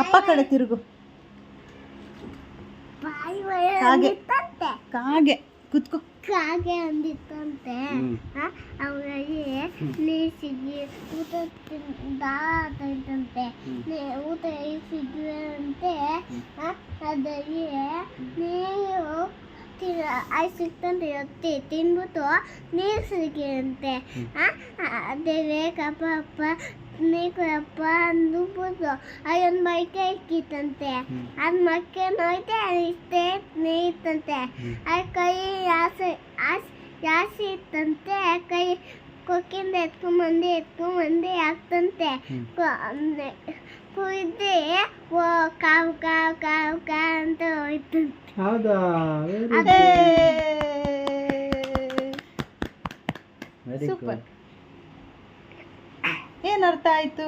ಅಪ್ಪ ಕಡೆ ತಿರುಗು. ಕಾಗೆ. ಅಂದಿತ್ತಂತೆ. ಕಾಗೆ. ಕುತ್ಕೋ. ಕಾಗೆ ಅಂದಿತ್ತಂತೆ. ಹ್ಮ್. ನೀರು ಸಿಗಿ ಊಟ ತಿಂದಂತೆ ಊಟ ಸಿಗುವಂತೆ ಅದಕ್ಕೆ ನೀರು ಆಯ್ ಸಿಕ್ತಂತೆ ಹೊತ್ತಿ ತಿನ್ಬಿಟ್ಟು ನೀರು ಸಿಗಿರಂತೆ ಅದೇ ಬೇಕಪ್ಪ ಅಪ್ಪ ನೀಕಪ್ಪ ಅಂದ್ಬಿಟ್ಟು ಅದೊಂದು ಮೈಕೆ ಇಕ್ಕಿತ್ತಂತೆ ಅದು ಮಕ್ಕೆ ನೋಯ್ತೆ ಇಷ್ಟೇ ನೇಯ್ತಂತೆ ಆ ಕೈ ಆಸೆ ಆಸೆ ಜಾಸ್ತಿ ಇತ್ತಂತೆ ಕೈ ಕೊಕ್ಕಿಂದ ಎತ್ಕೊಂಬಂದು ಎತ್ಕೊಂಬಂದು ಆಗ್ತಂತೆ ಕುಯ್ದೆ ಓ ಕಾವು ಕಾವು ಕಾವು ಕಾ ಅಂತ ಹೋಯ್ತಂತೆ ಹೌದಾ ವೆರಿ ಅದೇ ವೆರಿ ಸೂಪರ್ ಏನ್ ಅರ್ಥ ಆಯ್ತು?